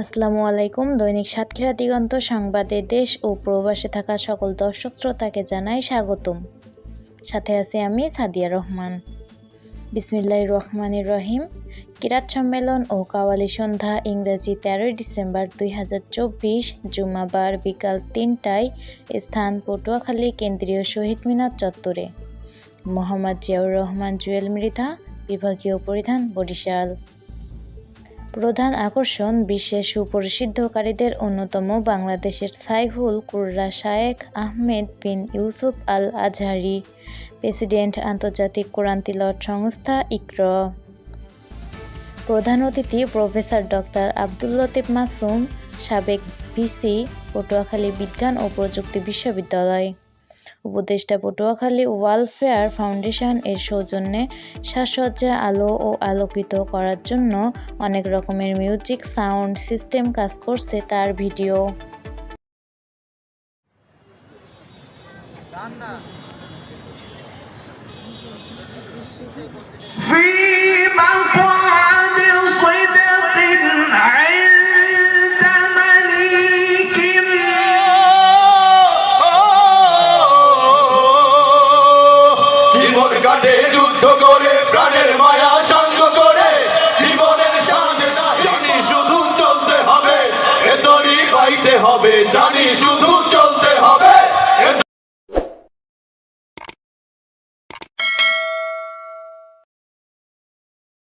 আসসালামু আলাইকুম। দৈনিক সাতক্ষীরা দিগন্ত সংবাদে দেশ ও প্রবাসে থাকা সকল দর্শক শ্রোতাকে জানাই স্বাগতম। সাথে আছি আমি সাদিয়া রহমান। বিসমিল্লাহ রহমানির রহিম। কিরাত সম্মেলন ও কাওয়ালি সন্ধ্যা ইংরেজি তেরোই ডিসেম্বর দুই হাজার চব্বিশ জুমাবার বিকাল তিনটায় স্থান পটুয়াখালী কেন্দ্রীয় শহীদ মিনার চত্বরে। মোহাম্মদ জিয়াউর রহমান, জুয়েল মৃধা, বিভাগীয় পরিধান বরিশাল। প্রধান আকর্ষণ বিশ্বের সুপরিসিদ্ধকারীদের অন্যতম বাংলাদেশের সাইহুল কুররা শায়েখ আহমেদ বিন ইউসুফ আল আজহারি প্রেসিডেন্ট আন্তর্জাতিক কোরআন তিলত সংস্থা ইকর। প্রধান অতিথি প্রফেসর ডক্টর আব্দুল লতিফ মাসুম, সাবেক ভিসি, পটুয়াখালী বিজ্ঞান ও প্রযুক্তি বিশ্ববিদ্যালয়। উপদেষ্টা পটুয়াখালী ওয়ালফেয়ার ফাউন্ডেশন এর সৌজন্যে সাজসজ্জা, আলো ও আলোকিত করার জন্য অনেক রকমের মিউজিক, সাউন্ড সিস্টেম কাজ করছে তার ভিডিও। في জীবন কাটে, যুদ্ধ করে, প্রাণের মায়া সঙ্গ করে। জীবনের সাথে জানি, শুধু চলতে হবে এতরি পাইতে হবে, জানি